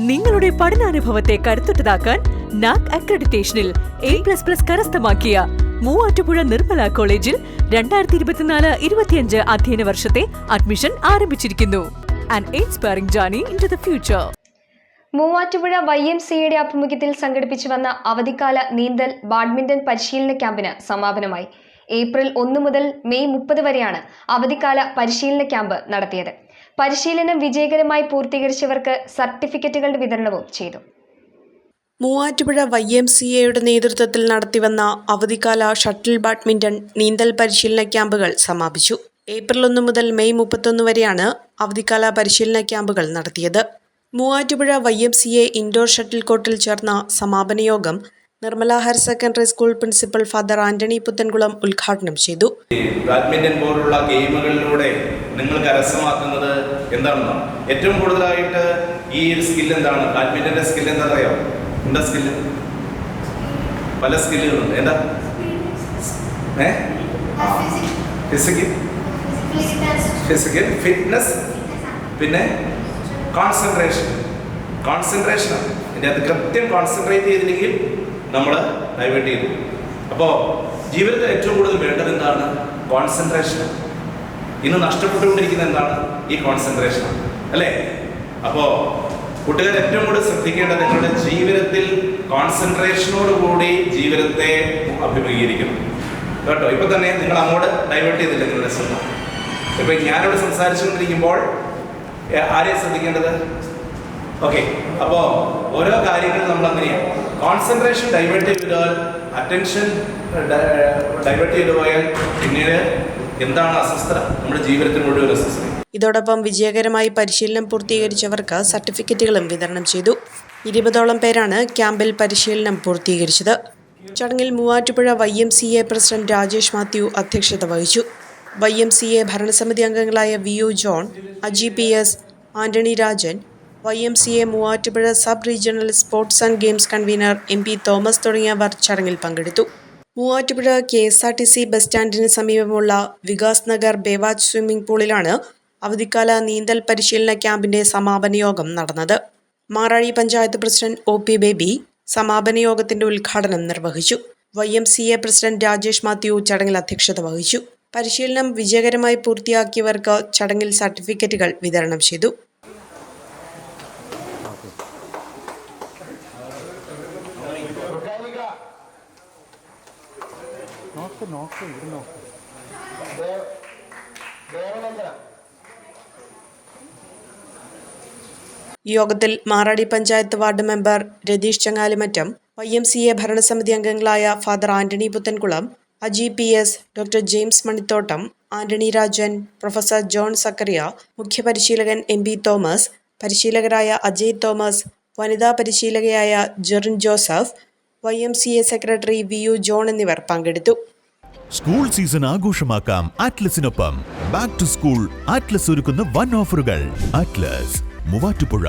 നിങ്ങളുടെ പഠനാനുഭവത്തെ കരുത്തുറ്റതാക്കാൻ നാക് അക്രഡിറ്റേഷനിൽ എ പ്ലസ് പ്ലസ് കരസ്ഥമാക്കിയ മൂവാറ്റുപുഴ നിർമ്മല കോളേജിൽ രണ്ടായിരത്തി ഇരുപത്തിനാല് ഇരുപത്തിയഞ്ച് അധ്യയന വർഷത്തെ അഡ്മിഷൻ ആരംഭിച്ചിരിക്കുന്നു. ഫ്യൂച്ചർ മൂവാറ്റുപുഴ വൈ എം സിയുടെ ആഭിമുഖ്യത്തിൽ സംഘടിപ്പിച്ചു വന്ന അവധിക്കാല നീന്തൽ ബാഡ്മിന്റൺ പരിശീലന ക്യാമ്പിന് സമാപനമായി. ഏപ്രിൽ ഒന്ന് മുതൽ മെയ് മുപ്പത് വരെയാണ് അവധിക്കാല പരിശീലന ക്യാമ്പ് നടത്തിയത്. പരിശീലനം വിജയകരമായി പൂർത്തീകരിച്ചവർക്ക് സർട്ടിഫിക്കറ്റുകളുടെ വിതരണവും ചെയ്തു. മൂവാറ്റുപുഴ വൈ എം സി എയുടെ നേതൃത്വത്തിൽ നടത്തിവന്ന അവധിക്കാല ഷട്ടിൽ ബാഡ്മിന്റൺ നീന്തൽ പരിശീലന ക്യാമ്പുകൾ സമാപിച്ചു. ഏപ്രിൽ ഒന്ന് മുതൽ മെയ് മുപ്പത്തൊന്ന് വരെയാണ് അവധിക്കാല പരിശീലന ക്യാമ്പുകൾ നടത്തിയത്. Muvattupuzha Y M C A indoor shuttle കോർട്ടിൽ ചേർന്ന സമാപന യോഗം Nirmala higher secondary school principal father Antony Puthenkulam ഉദ്ഘാടനം ചെയ്തു. ബാഡ്മിന്റൺ പോലുള്ള ഗെയിമുകളിലൂടെ നിങ്ങൾ കരസ്ഥമാക്കുന്നത് എന്താണെന്നോ? ഏറ്റവും കൂടുതലായിട്ട് ഈ ഒരു സ്കിൽ എന്താണ്? ബാഡ്മിന്റന്റെ സ്കിൽ എന്താ പറയാ എന്താ സ്കില്ല്? പല സ്കില്ലുകളുണ്ട്. എന്താ? ഫിസിക്കൽ ഫിസിക്കൽ ഫിറ്റ്നസ് പിന്നെ കോൺസെൻട്രേഷൻ കോൺസെൻട്രേഷനാണ് ഇതിന്റെ അത് കൃത്യം കോൺസെൻട്രേറ്റ് ചെയ്തില്ലെങ്കിൽ നമ്മൾ ഡൈവേർട്ട് ചെയ്തു. അപ്പോൾ ജീവിതത്തിൽ ഏറ്റവും കൂടുതൽ വേണ്ടത് എന്താണ്? കോൺസെൻട്രേഷൻ ഇന്ന് നഷ്ടപ്പെട്ടുകൊണ്ടിരിക്കുന്ന എന്താണ്? ഈ കോൺസെൻട്രേഷൻ അല്ലേ? അപ്പോൾ കുട്ടികൾ ഏറ്റവും കൂടുതൽ ശ്രദ്ധിക്കേണ്ടത് നിങ്ങളുടെ ജീവിതത്തിൽ കോൺസെൻട്രേഷനോടുകൂടി ജീവിതത്തെ അഭിമുഖീകരിക്കണം. കേട്ടോ? ഇപ്പൊ തന്നെ നിങ്ങൾ അങ്ങോട്ട് ഡൈവേർട്ട് ചെയ്തില്ല നിങ്ങളുടെ ശ്രദ്ധ? ഇപ്പൊ ഞാനിവിടെ സംസാരിച്ചുകൊണ്ടിരിക്കുമ്പോൾ ആരെയാണ് ശ്രദ്ധിക്കേണ്ടത്? ഓക്കെ അപ്പോൾ ഓരോ കാര്യങ്ങളും നമ്മൾ അങ്ങനെയാണ് കോൺസെൻട്രേഷൻ ഡൈവേർട്ട് ചെയ്താൽ അറ്റൻഷൻ ഡൈവേർട്ട് ചെയ്തു പോയാൽ പിന്നീട് എന്താണ് അസ്വസ്ഥത? നമ്മുടെ ജീവിതത്തിൽ മുഴുവൻ അസ്വസ്ഥത. ഇതോടൊപ്പം വിജയകരമായി പരിശീലനം പൂർത്തീകരിച്ചവർക്ക് സർട്ടിഫിക്കറ്റുകളും വിതരണം ചെയ്തു. ഇരുപതോളം പേരാണ് ക്യാമ്പിൽ പരിശീലനം പൂർത്തീകരിച്ചത്. ചടങ്ങിൽ Muvattupuzha Y M C A president Rajesh Mathew അധ്യക്ഷത വഹിച്ചു. വൈ എം സി എ ഭരണസമിതി അംഗങ്ങളായ V U John Aji P S Antony Rajan Y M C A Muvattupuzha sub regional sports and games convener M P Thomas തുടങ്ങിയവർ ചടങ്ങിൽ പങ്കെടുത്തു. Muvattupuzha K S R T C bus സ്റ്റാൻഡിന് സമീപമുള്ള വികാസ് നഗർ ബേവാജ് swimming പൂളിലാണ് അവധിക്കാല നീന്തൽ പരിശീലന ക്യാമ്പിന്റെ സമാപന യോഗം നടന്നത്. Maradi panchayat president O P Baby സമാപന യോഗത്തിന്റെ ഉദ്ഘാടനം നിർവഹിച്ചു. Y M C A president Rajesh Mathew ചടങ്ങിൽ അധ്യക്ഷത വഹിച്ചു. പരിശീലനം വിജയകരമായി പൂർത്തിയാക്കിയവർക്ക് ചടങ്ങിൽ സർട്ടിഫിക്കറ്റുകൾ വിതരണം ചെയ്തു. യോഗത്തിൽ Maradi panchayat ward member Ratheesh Changalimattam Y M C A ഭരണസമിതി അംഗങ്ങളായ father Antony Puthenkulam Aji P S doctor James Manithottam Antony Rajan professor John Zachariah മുഖ്യപരിശീലകൻ M B Thomas പരിശീലകരായ അജയ് തോമസ് വനിതാ പരിശീലകയായ Jerin Joseph Y M C A secretary V U John എന്നിവർ പങ്കെടുത്തു. School season ആഘോഷമാക്കാം ആറ്റ്ലസിനൊപ്പം back to school Atlas ഒരുക്കുന്ന one ഓഫറുകൾ atlas Muvattupuzha.